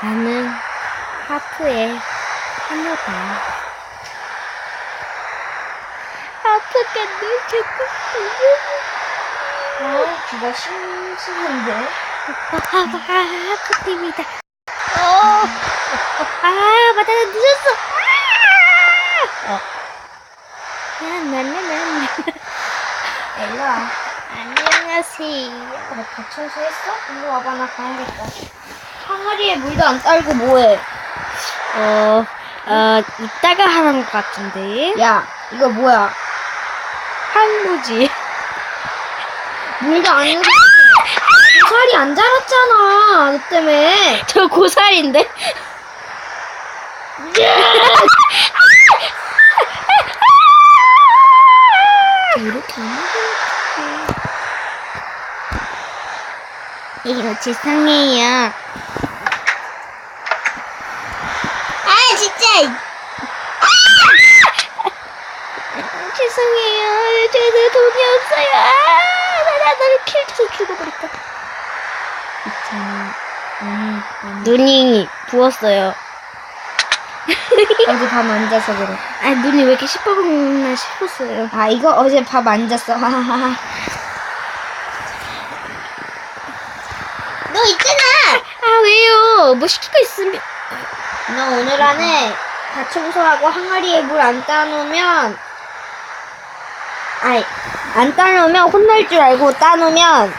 나는 하프의 하나다. 하프가 늘 자꾸 어, 귀가 심심한데? 아, 아, 하프 팀이다. 어, 어, 아, 맞다, 나 늦었어. 아! 어. 나나나나. 일로 와. 안녕하세요. 너 다쳐서 했어? 일로 와봐, 나 가야겠다. 항아리에 물도 안 딸고 뭐해? 어, 어, 이따가 하는 것 같은데. 야, 이거 뭐야? 항무지. 물도 안 넣고 살이 안 자랐잖아, 너 때문에. 저 고살인데? 이렇게 안 하고. 이거 죄송해요. 아, 진짜! 죄송해요. 저는 돈이 없어요. 아, 나, 나, 나를 킬쳐서 죽어버렸다. 있잖아. 아니, 아니. 눈이 부었어요. 어제 밤 안 자서 그래. 아, 눈이 왜 이렇게 시퍼먹나 싶었어요. 아, 이거 어제 밥안 잤어. 하하하. 너 있잖아! 아, 왜요? 뭐거 있으면. 너 오늘 안에 다 청소하고 항아리에 물 안 따놓으면 아이 안 따놓으면 혼날 줄 알고 따놓으면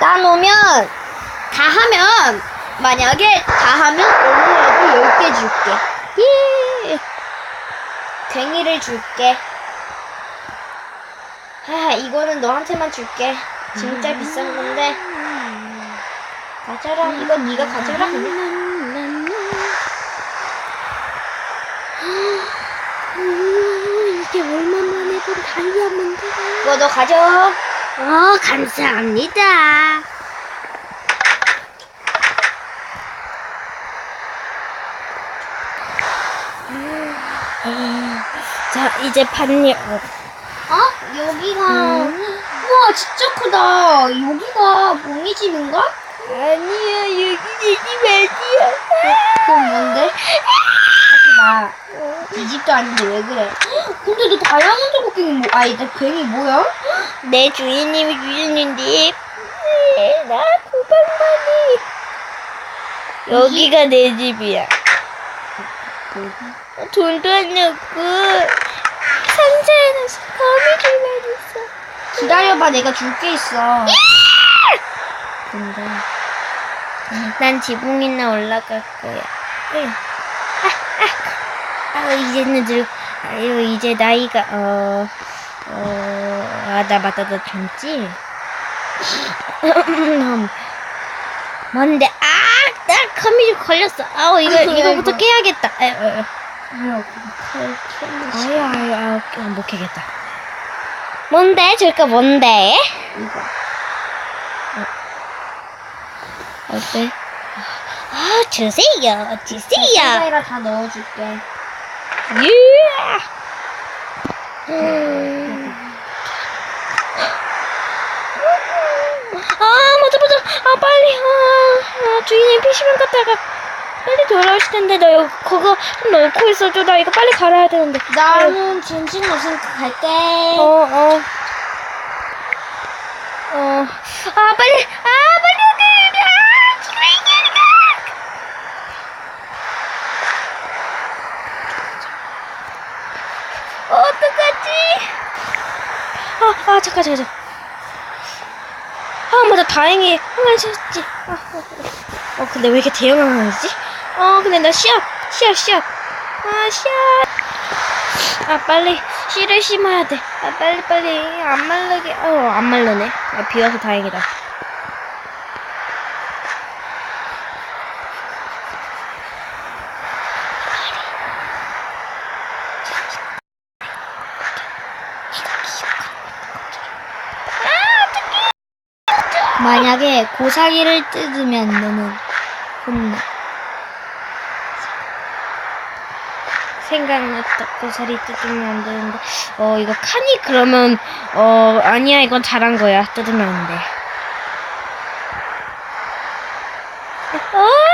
따놓으면 다 하면 만약에 다 하면 오늘라도 10개 줄게 예. 괭이를 줄게 아 이거는 너한테만 줄게 진짜 비싼 건데 가져라 이건 네가 가져라 그냥 음, 이게 얼마만에 본 다이아몬드야. 이거 너 가져 어, 감사합니다. 자, 이제 판요. 어? 여기가 우와 진짜 크다 여기가 몽이 집인가? 아니야, 여기 내집 아니야. 그럼 뭔데? 하지 마 이 집도 아닌데 왜 그래 근데 너 다이아몬드 곡괭이 뭐 아니 나 괭이 뭐야? 내 주인님이 주셨는데, 네, 나 900만이. 여기가 내 집이야. 돈도 안 넣고, 상자에 넣어서 거미줄만 있어. 기다려봐 내가 줄 게 있어 근데 난 지붕이나 올라갈 거야. 응. 아, 아, 아, 이제는 늙, 아유, 이제 나이가, 어, 어, 아, 나 맞다, 너 젊지? 뭔데? 아, 나 거미줄 걸렸어. 아우, 이거, 이거부터. 깨야겠다. 에, 에, 에. 아유 아유, 아유, 아유, 깨- 못 깨겠다. 뭔데? 줄까 뭔데? 이거 어때? 아, 주세요, 주세요. 상자에다 다 넣어줄게 예! 음. 아, 맞아, 맞아. 아, 빨리. 아, 아 주인님 PC방 갔다가 빨리 돌아오실 텐데, 나 이거, 그거 좀 넣고 있어줘. 나 이거 빨리 갈아야 되는데. 나는 지금 시간 없으니까 갈게 어, 어. 어. 아, 빨리. 아, 빨리 어디, 아, 주인님! 어떡하지? 아, 아, 잠깐, 잠깐, 잠깐. 아, 맞아, 다행히 항아리 쳤지. 아, 어, 어. 어, 근데 왜 이렇게 대형 항아리지? 어, 근데 나 씨앗, 씨앗, 씨앗. 아, 씨앗. 아, 빨리 씨를 심어야 돼. 아, 빨리, 빨리. 안 말르게. 어, 안 말르네. 아, 비 와서 다행이다. 만약에 고사리를 뜯으면 너는 혼나 생각났다. 고사리 뜯으면 안 되는데. 어, 이거 칸이 그러면, 어, 아니야. 이건 잘한 거야. 뜯으면 안 돼. 어!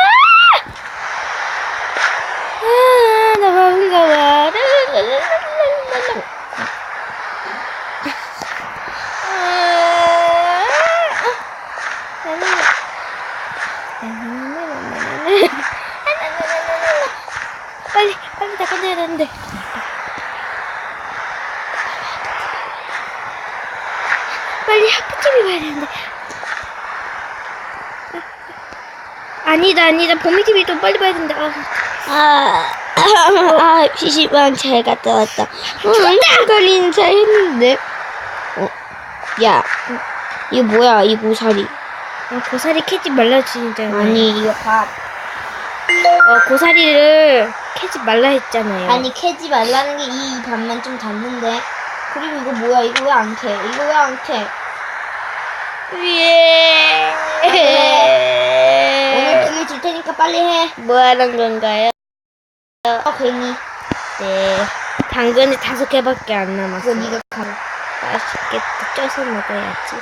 아니다, 아니다. 봄이TV 좀 빨리 봐야 된다. 아. 아, 아, PC방 잘 갔다 왔다. 응, 한가리는 잘 했는데. 어, 야, 이거 뭐야, 이 고사리. 어, 고사리 캐지 말라 진짜. 아니, 이거 밥. 어, 고사리를 캐지 말라 했잖아요. 아니, 캐지 말라는 게 이 밥만 좀 닿는데. 그리고 이거 뭐야, 이거 왜 안 캐? 이거 왜 안 캐? 예. 테니까 빨리 해. 뭐 하는 건가요? 어, 괜히. 네. 당근이 다섯 개밖에 안 남았어. 네가 가. 맛있겠다. 쪄서 먹어야지.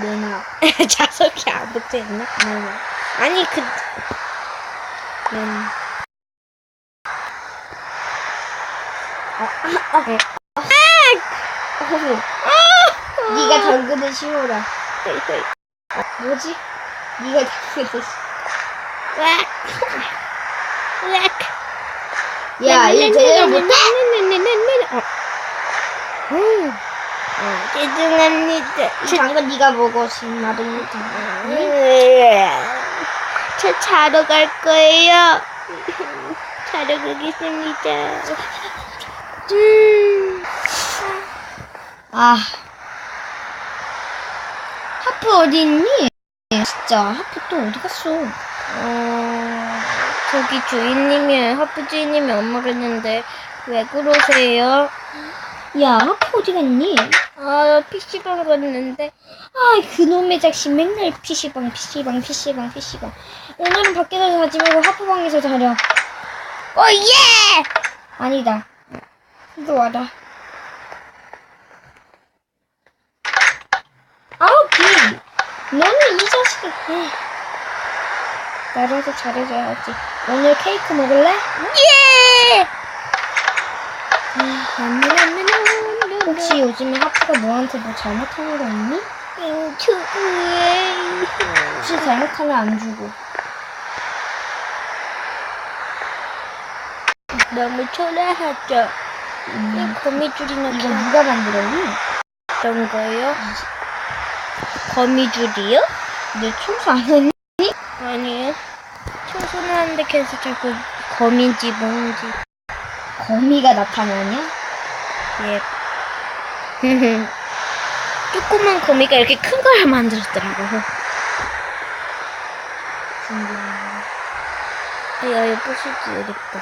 내놔. 자석이 안 붙어있나? 내놔. 아니, 그, 음, 어머. 네가 당근을 씌워라. 이거, 이거. 뭐지? 네가. 왁! 왁! 야, 일 제대로 못해? 어. 음. 어, 죄송합니다. 이 당근 네가 신마동 당근. 음. 저 자러 갈 거예요. 자러 가겠습니다. 음. 아. 하프 어디 있니? 진짜, 하프 또 어디 갔어? 어, 저기 주인님이, 하프 주인님이 엄마 그랬는데, 왜 그러세요? 야, 하프 어디 갔니? 아, PC방 갔는데, 아, 그놈의 자식 맨날 PC방, PC방, PC방, PC방. 오늘은 밖에서 자지 말고 하프방에서 자려. 어, 예! 아니다. 이거 와라. 아우, 비! 너는 이 자식이. 에이. 나라도 잘해줘야지. 오늘 케이크 먹을래? 예! 혹시 요즘에 하프가 너한테 뭐 잘못하는 거 있니? 혹시 잘못하면 안 주고. 너무 초라하죠? 음, 거미줄이나 이거 누가 만들었니? 켰던 거요? 거미줄이요? 내 청소 안 했니? 아니요. 청소는 하는데 계속 자꾸 거미인지 뭔지. 거미가 나타나냐? 예. 조그만 거미가 이렇게 큰 걸 만들었더라고요. 야, 이거 부수지, 어렵다.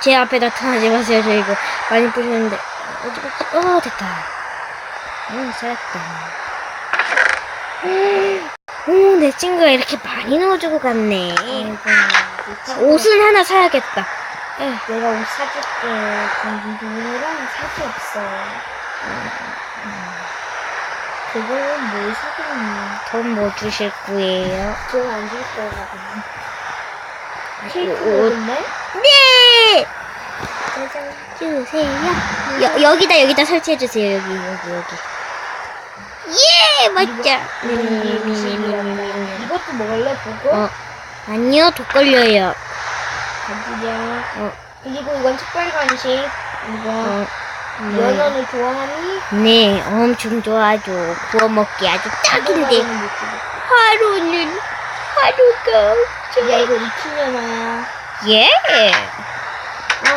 제 앞에 나타나지 마세요, 저 이거. 많이 부셨는데. 갔지? 어, 됐다. 응, 살았다. 오, 내 친구가 이렇게 많이 넣어주고 갔네. 아이고, 아, 옷은 하나 사야겠다. 에, 내가 옷 사줄게. 돈이랑 살 게 없어. 그걸로 뭘 사겠니? 돈 뭐 주실 거예요? 돈 안 줄 거야. 케이크 옷. 먹을래? 네! 짜잔. 주세요. 여, 여기다, 여기다 설치해주세요. 여기, 여기, 여기. 예! 맞자. 이것도 먹을래? 보고? 어. 아니요, 독 걸려요. 가지야. 어, 그리고 이건 특별 간식. 이거. 어. 네. 연어를 좋아하니? 네, 엄청 좋아하죠. 구워 먹기 아주 딱인데. 하루는 하루가. 야, 이거 익히려나야. 예! 아,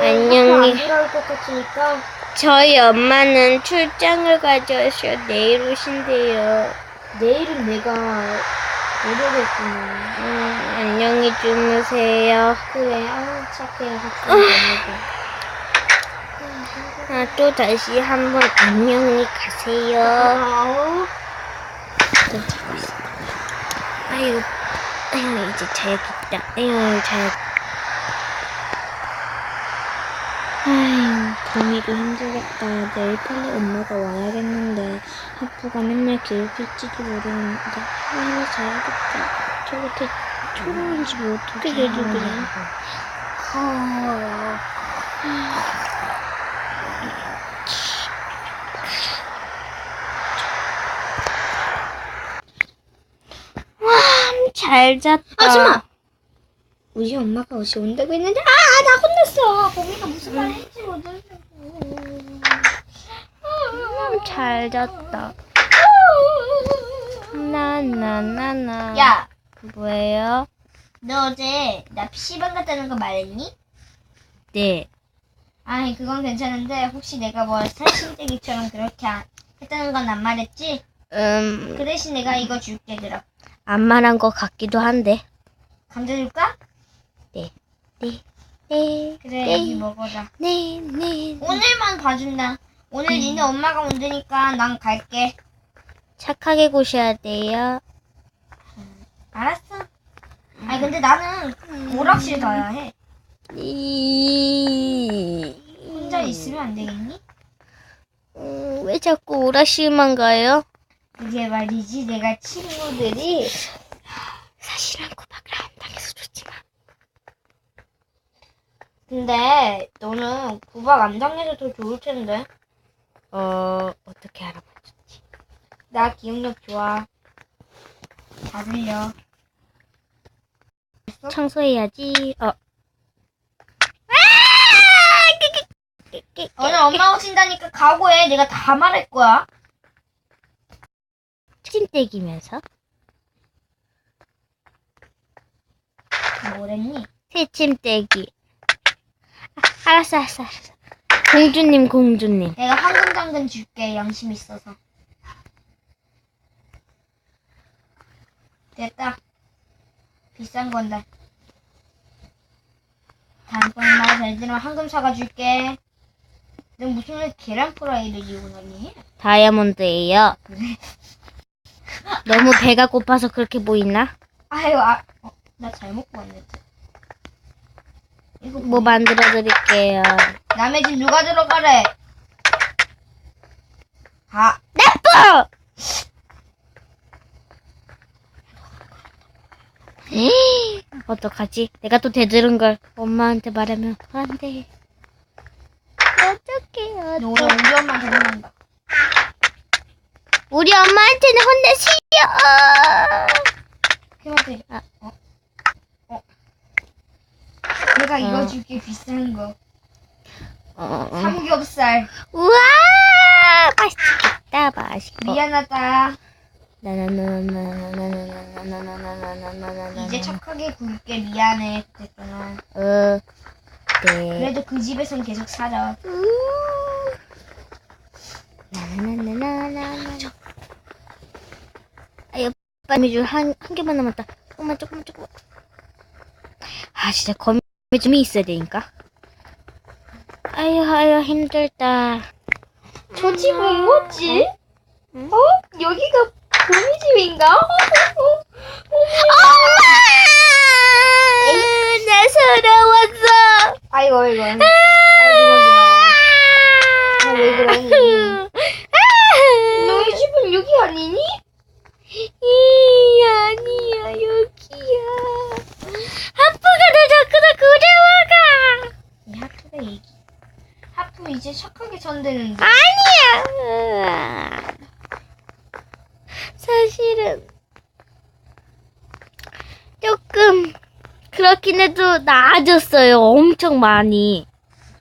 안녕히. 안 돌아올 것 같으니까. 저희 엄마는 출장을 가져서 내일 오신대요. 내일은 내가 오려겠구나. 음, 안녕히 주무세요. 그래, 아우, 착해. 같이 먹어. 아, 또 다시 한번 안녕히 가세요. 아우. 아유, 아유, 이제 자야겠다. 아유, 자야. 아유, 보내기 힘들겠다. 내일 빨리 엄마가 와야겠는데 아빠가 맨날 괴롭힐지도 모르는데 하나 자야겠다. 저렇게 초라한 집이 뭐 어떻게 대주더래? 아, 와, 잘 잤다. 아줌마! 우리 엄마가 어제 온다고 했는데 아, 아나 혼났어 거기가 무슨 말 했지 못했어 잘 잤다. 나나나나. 야, 그 뭐예요? 너 어제 나 PC방 갔다는 거 말했니? 네. 아니, 그건 괜찮은데 혹시 내가 뭐 뭘 살신대기처럼 그렇게 했다는 건 안 말했지? 음, 그 대신 내가 이거 줄게 들어. 안 말한 것 같기도 한데. 감자 줄까? 네, 네, 네. 그래, 네. 여기 먹어라. 네, 네. 오늘만 봐준다. 오늘 니네 엄마가 온다니까 난 갈게. 착하게 구셔야 돼요. 음, 알았어. 아니 근데 나는 오락실 가야 해. 이... 혼자 있으면 안 되겠니? 음, 왜 자꾸 오락실만 가요? 이게 말이지 내가 친구들이 사실은 구박을 안 당해서 좋지만 근데 너는 구박 안 당해서 더 좋을 텐데. 어, 어떻게 알아봤지? 나 기억력 좋아. 다 들려. 어? 청소해야지. 어. 오늘 엄마 오신다니까 각오해. 내가 다 말할 거야. 찐 떼기면서 뭐랬니? 새침대기 아, 알았어, 알았어, 알았어. 공주님, 공주님. 내가 황금 당근 줄게, 양심 있어서. 됐다. 비싼 건데. 다음번에 나잘 되면 황금 사가줄게. 너 무슨 계란 프라이를 지고 다니? 다이아몬드예요. 너무 배가 고파서 그렇게 보이나? 아유, 아, 어, 나 잘못 구웠는데. 이거 뭐 만들어 드릴게요. 남의 집 누가 들어가래? 아. 나쁘! 어떡하지? 내가 또 대들은 걸 엄마한테 말하면 안 돼. 어떡해, 어떡해. 우리 엄마한테 혼난다. 우리 엄마한테는 혼내시려! 혜한테 아. 어? 어? 내가 어. 이거 줄게 비싼 거. 어, 어. 삼겹살. 우와! 맛있겠다, 맛있고. 미안하다. 이제 착하게 굴게 미안해. 됐구나. 어, 네. 그래도 그 집에선 계속 살아. 나나나나나나. 거미 줄 한 한 개만 남았다. 조금만, 조금만, 조금만. 아, 진짜 거미줄이 있어야 되니까. 아유, 아유, 힘들다. 저 집은 뭐지? 응? 어? 여기가 거미 집인가? 엄마! 나 서러웠어. 아이고 아이고. 아이고 아, 왜 그러니? 너희 집은 여기 아니니? 이 아니야 여기야. 아빠가 나 자꾸 나 그려와가. 이 하프가 얘기. 하프 이제 착하게 전되는데. 아니야. 사실은 조금 그렇긴 나아졌어요. 엄청 많이.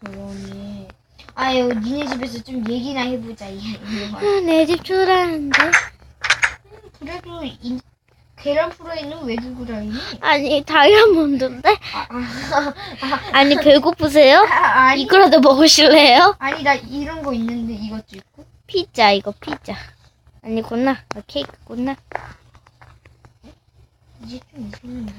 그러니. 아유 니네 집에서 좀 얘기나 해보자 이 이거. 내집 초라한데. 그래도 이 계란 프라이는 왜 다니니? 아니 다이아몬드인데? 아, 아, 아, 아니 배고프세요? 아, 아니 이거라도 먹으실래요? 아니 나 이런 거 있는데 이것도 있고. 피자 이거 피자. 아니 곧나 케이크 곧나. 이제 좀 이상한데.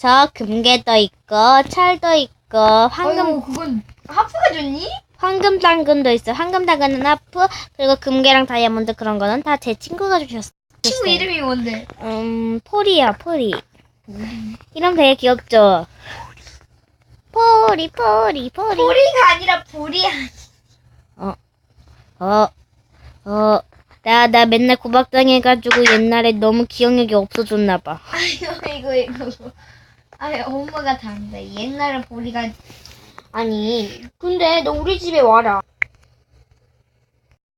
저 금괴도 있고 철도 있고 황금 아유, 그건 하프가 줬니? 황금 당근도 있어. 황금 당근은 하프 그리고 금괴랑 다이아몬드 그런 거는 다 제 친구가 주셨어. 친구 이름이 뭔데? 음 포리야 포리. 이름 되게 귀엽죠. 포리 포리 포리 보리가 아니라 보리야. 어, 어, 나, 나 맨날 구박당해가지고 옛날에 너무 기억력이 없어졌나봐. 아유 이거 이거. 아유 엄마가 다른다. 옛날에 보리가 아니 근데 너 우리 집에 와라.